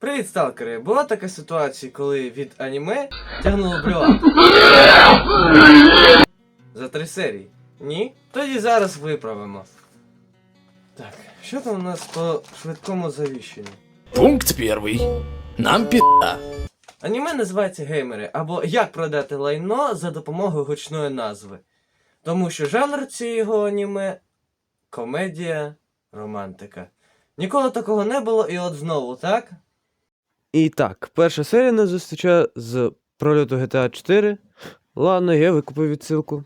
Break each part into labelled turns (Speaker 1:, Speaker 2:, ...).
Speaker 1: Привіт, сталкери! Була така ситуація, коли від аніме тягнуло блювати. За три серії. Ні? Тоді зараз виправимо. Так, що там у нас по швидкому завіщенню?
Speaker 2: Пункт первый. Нам пизда.
Speaker 1: Аніме називається геймери або як продати лайно за допомогою гучної назви. Тому що жанр цього аніме комедія, романтика. Ніколи такого не було, і от знову, так? І так, перша серія нас зустрічає з прольоту GTA 4. Ладно, я викупив відсилку.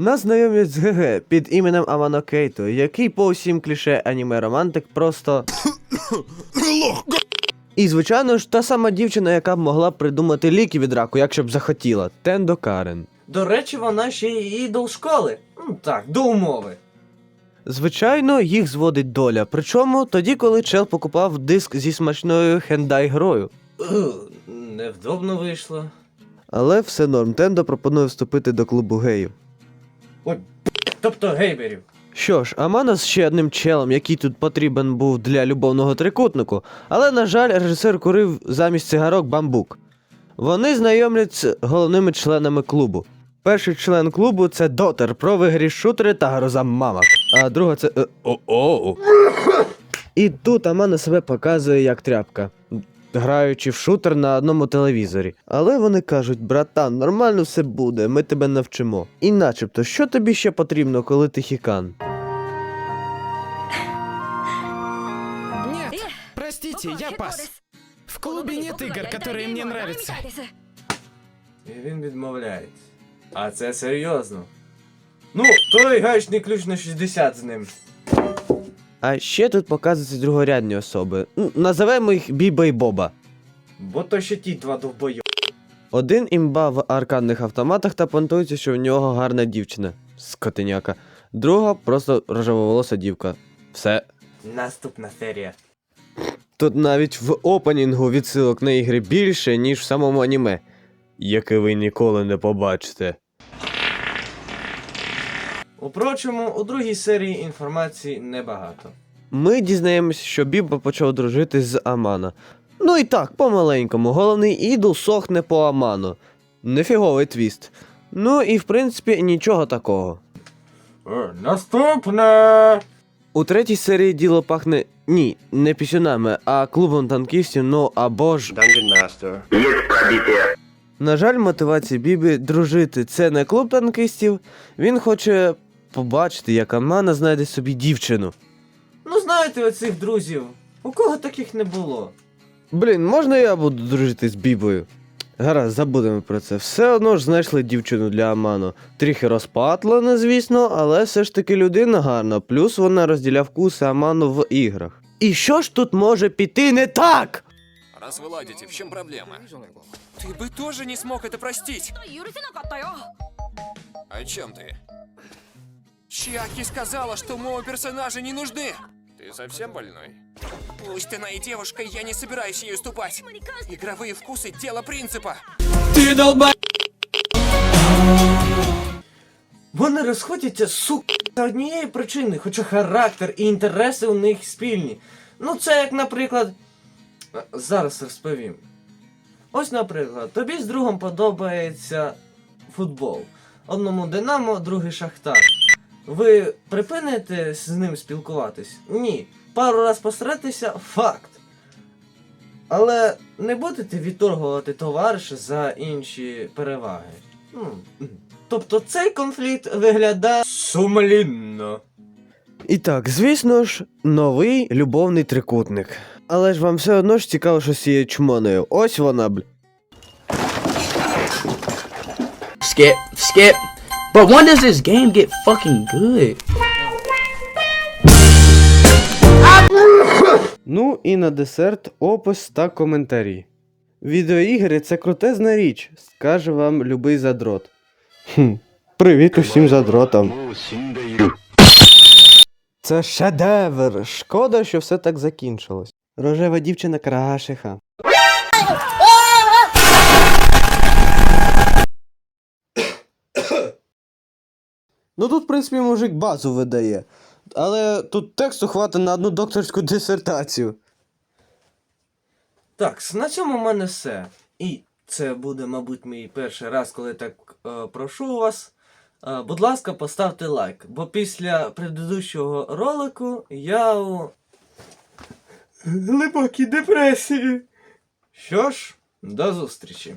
Speaker 1: Нас знайомлять з ГГ під іменем Амано Кейто, який по усім кліше аніме романтик просто. І, звичайно ж, та сама дівчина, яка б могла придумати ліки від раку, якщо б захотіла. Тендо Карен. До речі, вона ще й ідол школи. Ну так, до умови. Звичайно, їх зводить доля. Причому тоді, коли чел покупав диск зі смачною хендай грою. Невдобно вийшло. Але все норм. Тендо пропонує вступити до клубу геїв. Тобто геймерів. Що ж, Амана з ще одним челом, який тут потрібен був для любовного трикутнику, але, на жаль, режисер курив замість цигарок бамбук. Вони знайомлять з головними членами клубу. Перший член клубу це Дотер про вигрі шутери та гроза мамок, а друга це. е, О-о. І тут Амана себе показує як тряпка, граючи в шутер на одному телевізорі. Але вони кажуть: братан, нормально все буде, ми тебе навчимо. І начебто, що тобі ще потрібно, коли ти хікан?
Speaker 2: Нет, простите, я пас. В клубе нет игр, которые мне нравятся.
Speaker 1: І він відмовляється. А це серйозно. Ну, той гаечний ключ на 60 з ним. А ще тут показуються другорядні особи. Ну, Називаємо їх Біба і Боба. Бо то ще ті два довбойо. Один імба в аркадних автоматах та понтується, що в нього гарна дівчина. Скотиняка. Друга просто рожевоволоса дівка. Все. Наступна серія. Тут навіть в опенінгу відсилок на ігри більше, ніж в самому аніме, яке ви ніколи не побачите. Упрочому, у другій серії інформації небагато. Ми дізнаємося, що Біба почав дружити з Амана. Ну і так, по-маленькому, головний ідол сохне по Аману. Нефіговий твіст. Ну і в принципі нічого такого. Наступне. У третій серії діло пахне ні, не пісюнами, а клубом танкістів, ну або ж.
Speaker 3: Dungeon Master.
Speaker 1: На жаль, мотивація Бібі дружити це не клуб танкістів. Він хоче побачити, як Амана знайде собі дівчину. Ну, знаєте оцих друзів. У кого таких не було? Блін, можна я буду дружити з бібою? Гаразд, забудемо про це. Все одно ж знайшли дівчину для Амано. Трохи розпатлена, звісно, але все ж таки людина гарна, плюс вона розділя вкуси Аману в іграх. І що ж тут може піти не так?
Speaker 4: Раз вы в чому проблема? Ти би тоже не смог это простить. А чим ти? Чаки сказала, что мои персонажи не нужны. Ты совсем больной? Пусть она и девушка, я не собираюсь ей уступать. Игровые вкусы – дело принципа.
Speaker 2: Ты долба...
Speaker 1: Вони розходяться сук за однієї причини, хоча характер і інтереси у них спільні. Ну, це як, наприклад. Зараз розповім. Ось, наприклад, тобі з другом подобається футбол. Одному Динамо, другий Шахтар. Ви припините з ним спілкуватись? Ні. Пару раз посратися факт. Але не будете відторгувати товариша за інші переваги. Ну. Тобто цей конфлікт виглядає сумлінно. І так, звісно ж, новий любовний трикутник. Але ж вам все одно ж цікаво, що з цією чмоною. Ось вона, бл.
Speaker 5: Skip, skip. But when does this game get fucking good?
Speaker 1: Ну і на десерт опис та коментарі. Відеоігри це крутезна річ, скаже вам любий задрот. Хм, Привіт усім задротам. Це шедевр. Шкода, що все так закінчилось. Рожева дівчина крашиха. Ну тут, в принципі, мужик базу видає. Але тут тексту хватить на одну докторську дисертацію. Так, на цьому в мене все. І це буде, мабуть, мій перший раз, коли так е, прошу вас. Е, будь ласка, поставте лайк, бо після предыдущого ролику я у глибокій депресії. Що ж, до зустрічі.